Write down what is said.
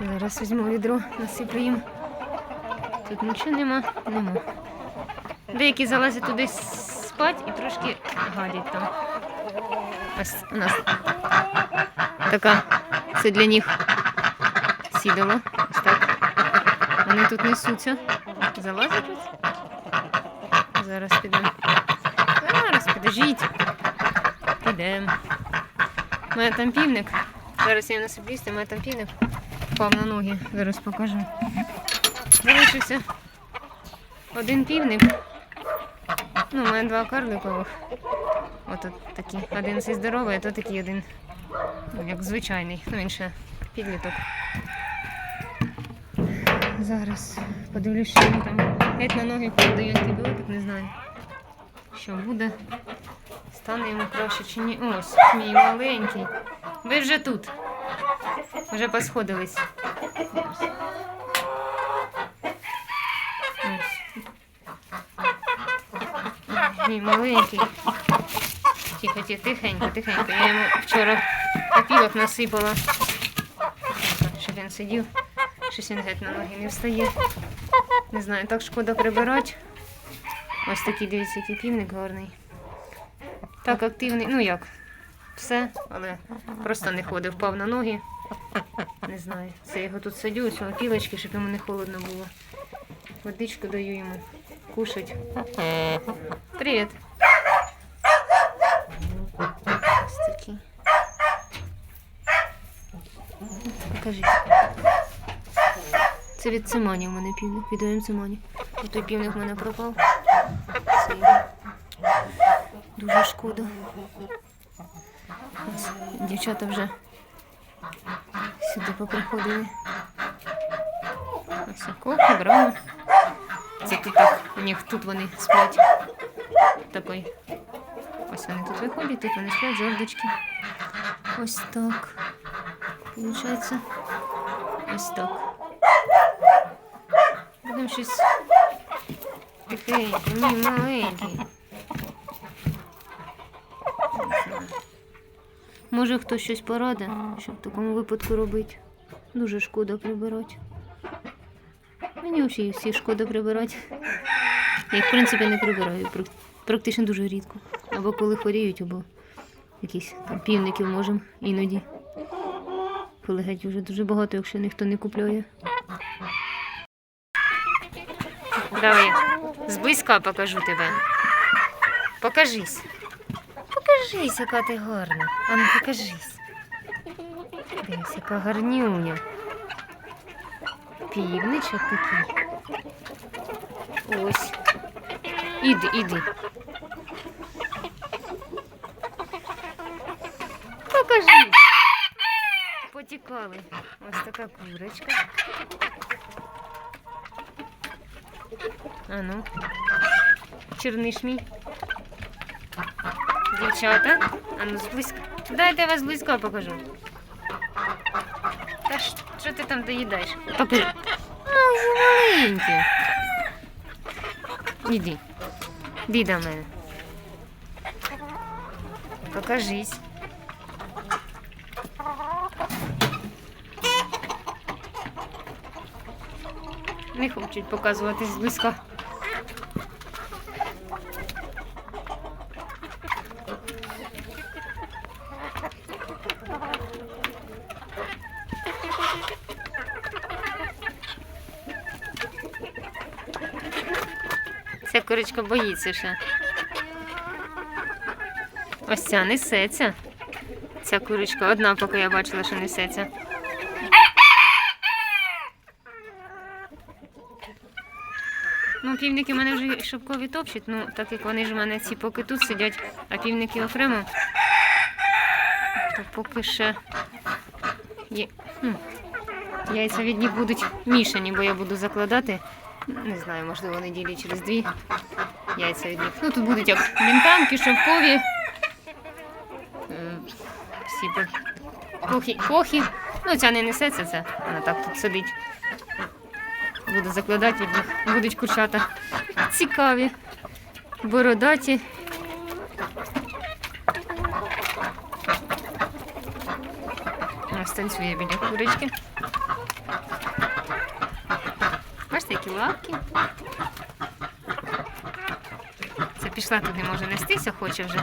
Зараз візьму відро, насиплю їм. Тут нічого нема, нема. Деякі залазять туди спать і трошки гадять там. Ось у нас така, це для них сідало. Ось так. Вони тут несуться. Залазять тут. Зараз підемо. Зараз підожіть. Підемо. У мене там півник. Зараз я їсти, у мене там півник. Впав на ноги. Зараз покажу. Залишився один півник. Ну, у мене два карликових. Ось такі. Один цей здоровий, а то такий один, ну, як звичайний. Ну, він ще підліток. Зараз подивлюсь, що він там. Геть на ноги подаю антибіотик, не знаю, що буде. Стане йому краще чи ні. Ось, мій маленький. Ви вже тут. Вже посходились. Мій маленький. Тихо, тихо, тихенько, тихенько. Я йому вчора опілок насипала. Щоб він сидів. Щось він геть на ноги не встає. Не знаю, так шкода прибирати. Ось такий, дивіться, який півник гарний. Так активний, ну як, все, але просто не ходив, впав на ноги. Не знаю. Це його тут садю, ось воно пілочки, щоб йому не холодно було. Водичку даю йому кушать. Привіт. Ось такий. Покажи. Це від Цимані в мене півник, від ОМ Цимані. Той півник в мене пропав. Це його. Дуже шкода. Ось, дівчата вже сюди поприходили. Ось кофе, грама. Це тут так, у них тут вони сплять. Такий. Ось вони тут виходять, тут вони сплять, жордочки. Ось так. Получається. Ось так. Будемо щось тихенько, мій маленький. Може хтось щось порадить, щоб в такому випадку робити. Дуже шкода прибирати. Мені взагалі всі шкода прибирати. Я в принципі, не прибираю. Практично дуже рідко. Або коли хворіють, або якісь там півників можемо іноді. Коли геть вже дуже багато, якщо ніхто не купляє. Давай, зблизька покажу тебе. Покажись. Покажись, яка ти гарна. А ну покажись. Дивись, яка гарнюня. Півничок такий. Ось. Іди, іди. Покажись. Потікали. Ось така курочка. А ну. Черниш мій. Дівчата, а ну зблизька. Дайте я вас близько покажу. Та що ти там доїдаєш? Покажи. Ой, маленький. Іди. Іди до мене. Покажись. Не хочуть показуватись зблизька. Курочка боїться ще. Ось ця несеться. Ця курочка одна, поки я бачила, що несеться. Ну, півники мене вже шовкові топчуть, ну так як вони ж в мене ці поки тут сидять, а півники окремо, то поки ще є. Ну, яйця від них будуть мішані, бо я буду закладати. Не знаю, можливо, неділі через дві яйця від них. Ну, тут будуть як мінтанки, шовкові. Всі по- похи, похи. Ну, ця не несеться, це вона так тут сидить. Буду закладати від них. Будуть курчата цікаві, бородаті. Ось танцює біля курочки. Бачите, які лапки. Це пішла туди, може нестися, хоче вже.